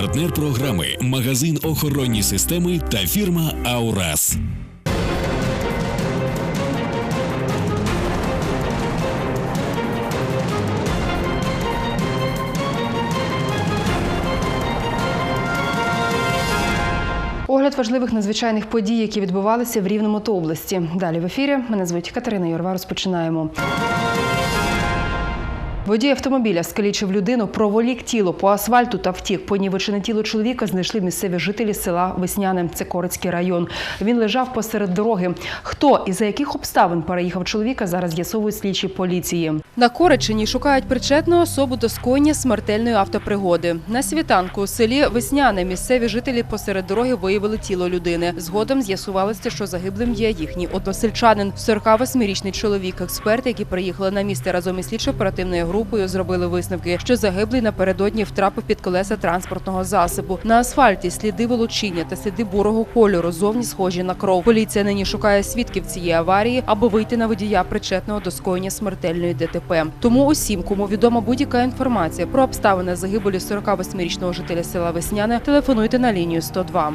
Партнер програми магазин охоронні системи та фірма Аурас. Огляд важливих надзвичайних подій, які відбувалися в Рівному та області. Далі в ефірі. Мене звуть Катерина Юрва. Розпочинаємо. Водій автомобіля скалічив людину, проволік тіло по асфальту та втік. Понівечене тіло чоловіка знайшли місцеві жителі села Весняне. Це Корицький район. Він лежав посеред дороги. Хто і за яких обставин переїхав чоловіка, зараз з'ясовують слідчі поліції. На Коричині шукають причетну особу до скоєння смертельної автопригоди. На світанку у селі Весняне місцеві жителі посеред дороги виявили тіло людини. Згодом з'ясувалося, що загиблим є їхній односельчанин, 48-річний чоловік. Експерти, які приїхали на місце разом із слідчо-оперативною групою, зробили висновки, що загиблий напередодні втрапив під колеса транспортного засобу. На асфальті сліди волочіння та сліди бурого кольору зовні схожі на кров. Поліція нині шукає свідків цієї аварії, аби вийти на водія причетного до скоєння смертельної ДТП. Тому усім, кому відома будь-яка інформація про обставини загибелі 48-річного жителя села Весняне, телефонуйте на лінію 102.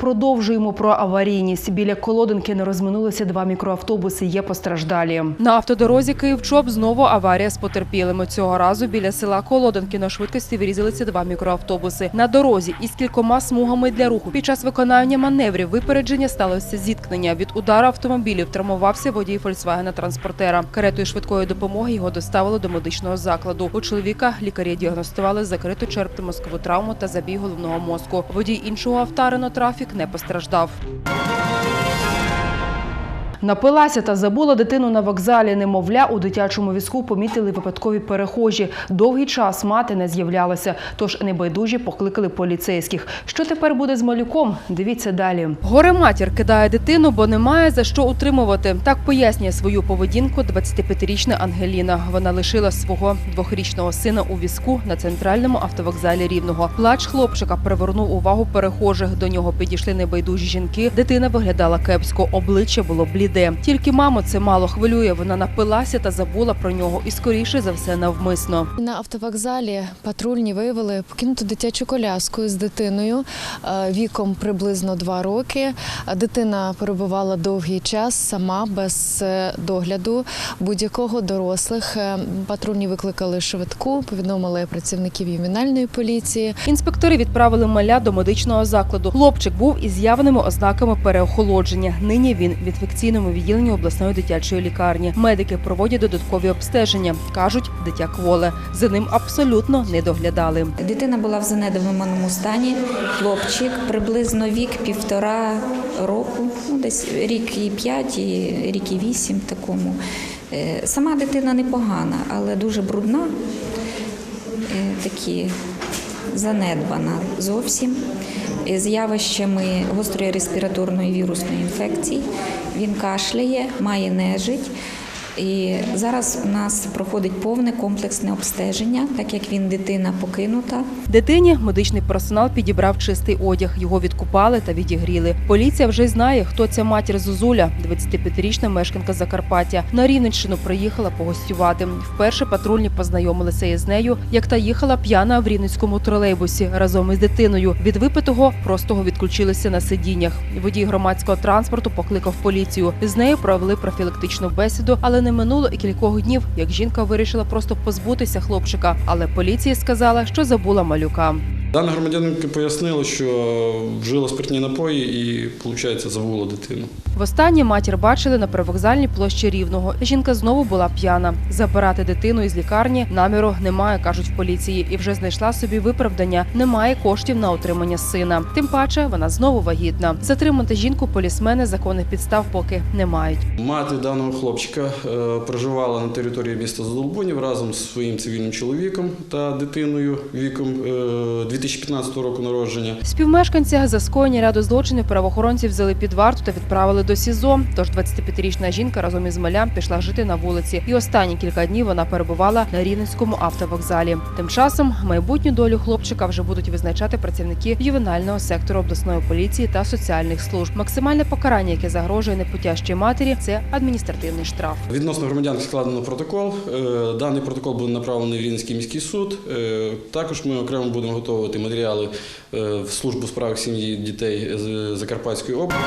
Продовжуємо про аварійність. Біля колодинки не розминулися два мікроавтобуси. Є постраждалі. На автодорозі Київ-Чоп знову аварія з потерпілими. Цього разу біля села Колодинки на швидкості вирізалися два мікроавтобуси. На дорозі із кількома смугами для руху. Під час виконання маневрів випередження сталося зіткнення. Від удару автомобілів травмувався водій Фольксвагена транспортера. Каретою швидкої допомоги його доставили до медичного закладу. У чоловіка лікарі діагностували закриту черепно-мозкову травму та забій головного мозку. Водій іншого авто Трафік не постраждав. Напилася та забула дитину на вокзалі. Немовля у дитячому візку помітили випадкові перехожі. Довгий час мати не з'являлася, тож небайдужі покликали поліцейських. Що тепер буде з малюком? Дивіться далі. Горе матір кидає дитину, бо немає за що утримувати. Так пояснює свою поведінку 25-річна Ангеліна. Вона лишила свого двохрічного сина у візку на центральному автовокзалі Рівного. Плач хлопчика привернув увагу перехожих. До нього підійшли небайдужі жінки. Дитина виглядала кепсько, обличчя було бліде. Тільки маму це мало хвилює. Вона напилася та забула про нього, і скоріше за все навмисно. На автовокзалі патрульні виявили покинуту дитячу коляску з дитиною е, віком приблизно два роки. Дитина перебувала довгий час сама без е, догляду будь-якого дорослих. Е, Патрульні викликали швидку, повідомили працівників ювенальної поліції. Інспектори відправили маля до медичного закладу. Хлопчик був із явними ознаками переохолодження. Нині він в інфекційному відділенні обласної дитячої лікарні. Медики проводять додаткові обстеження. кажуть, дитя кволе. За ним абсолютно не доглядали. Дитина була в занедбаному стані. Хлопчик приблизно вік півтора року, ну десь рік і п'ять, і рік і вісім такому. Е, Сама дитина непогана, але дуже брудна, е, такі занедбана зовсім. Е, З явищами гострої респіраторної вірусної інфекції. Він кашляє, має нежить. І зараз у нас проходить повне комплексне обстеження, так як він дитина покинута. Дитині медичний персонал підібрав чистий одяг. Його відкупали та відігріли. Поліція вже знає, хто ця матір Зозуля, 25-річна мешканка Закарпаття. На Рівненщину приїхала погостювати. Вперше патрульні познайомилися із нею, як та їхала п'яна в рівненському тролейбусі разом із дитиною. Від випитого простого відключилися на сидіннях. Водій громадського транспорту покликав поліцію. З нею провели профілактичну бесіду, але не минуло і кількох днів, як жінка вирішила просто позбутися хлопчика. Але поліція сказала, що забула малюка. Дана громадянка пояснила, що вжила спиртні напої і, виходить, забула дитину. Востаннє матір бачили на привокзальній площі Рівного. Жінка знову була п'яна. Забирати дитину із лікарні наміру немає, кажуть в поліції, і вже знайшла собі виправдання. Немає коштів на утримання сина. Тим паче вона знову вагітна. Затримати жінку полісмени законних підстав поки не мають. Мати даного хлопчика е, проживала на території міста Задолбунів разом з своїм цивільним чоловіком та дитиною віком е, 2 2015 року народження. Співмешканця за скоєння ряду злочинів правоохоронці взяли під варту та відправили до СІЗО. Тож 25-річна жінка разом із малям пішла жити на вулиці. І останні кілька днів вона перебувала на Рівненському автовокзалі. Тим часом майбутню долю хлопчика вже будуть визначати працівники ювенального сектору обласної поліції та соціальних служб. Максимальне покарання, яке загрожує непутящій матері, це адміністративний штраф. Відносно громадянки складено протокол. Е, Даний протокол буде направлений в Рівненський міський суд. Е, Також ми окремо будемо готувати матеріали е, в службу справ сім'ї дітей Закарпатської області.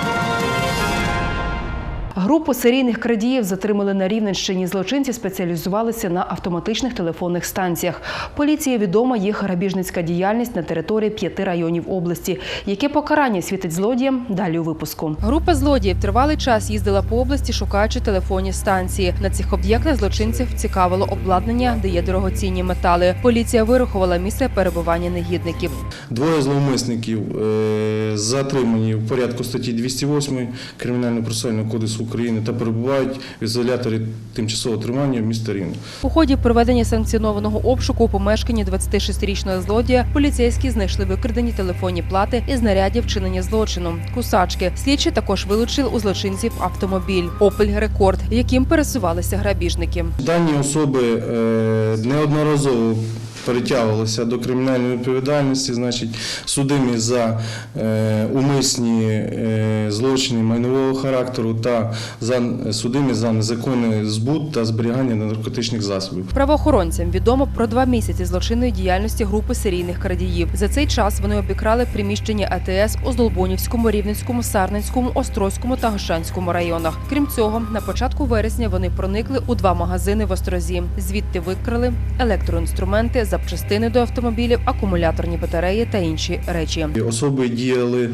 Групу серійних крадіїв затримали на Рівненщині. Злочинці спеціалізувалися на автоматичних телефонних станціях. Поліції відома їх грабіжницька діяльність на території п'яти районів області. Яке покарання світить злодіям? Далі у випуску. Група злодіїв тривалий час їздила по області, шукаючи телефонні станції. На цих об'єктах злочинців цікавило обладнання, де є дорогоцінні метали. Поліція вирахувала місце перебування негідників. Двоє зловмисників е, затримані в порядку статті 208 Кримінально-процесуального кодексу України та перебувають в ізоляторі тимчасового тримання в місті Рівне. У ході проведення санкціонованого обшуку у помешканні 26-річного злодія поліцейські знайшли викрадені телефонні плати і знаряддя вчинення злочину. Кусачки. Слідчі також вилучили у злочинців автомобіль Опель Рекорд, яким пересувалися грабіжники. Дані особи е, неодноразово перетягувалися до кримінальної відповідальності, значить, судимі за е, умисні е, злочини майнового характеру та за судимі за незаконний збут та зберігання наркотичних засобів. Правоохоронцям відомо про два місяці злочинної діяльності групи серійних крадіїв. За цей час вони обікрали приміщення АТС у Здолбунівському, Рівненському, Сарненському, Острозькому та Гощанському районах. Крім цього, на початку вересня вони проникли у два магазини в Острозі. Звідти викрали електроінструменти, запчастини до автомобілів, акумуляторні батареї та інші речі. Особи діяли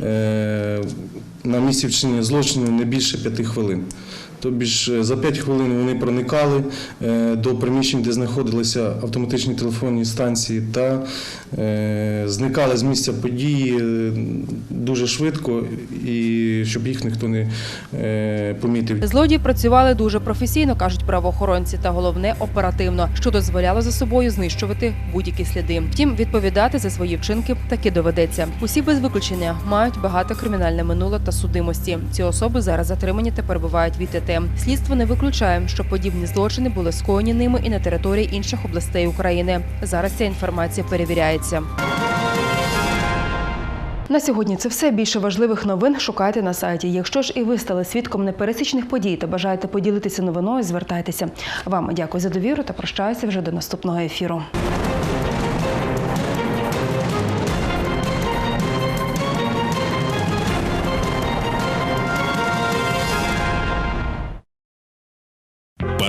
е, на місці вчинення злочину не більше п'яти хвилин. Тобі ж е, за 5 хвилин вони проникали е, до приміщень, де знаходилися автоматичні телефонні станції, та е, зникали з місця події дуже швидко, і щоб їх ніхто не помітив. Злодії працювали дуже професійно, кажуть правоохоронці, та головне оперативно, що дозволяло за собою знищувати будь-які сліди. Втім, відповідати за свої вчинки таки доведеться. Усі без виключення мають багато кримінальне минуле та судимості. Ці особи зараз затримані та перебувають в ІТТ. Слідство не виключає, що подібні злочини були скоєні ними і на території інших областей України. Зараз ця інформація перевіряється. На сьогодні це все. Більше важливих новин шукайте на сайті. Якщо ж і ви стали свідком непересічних подій та бажаєте поділитися новиною, звертайтеся. Вам дякую за довіру та прощаюся вже до наступного ефіру.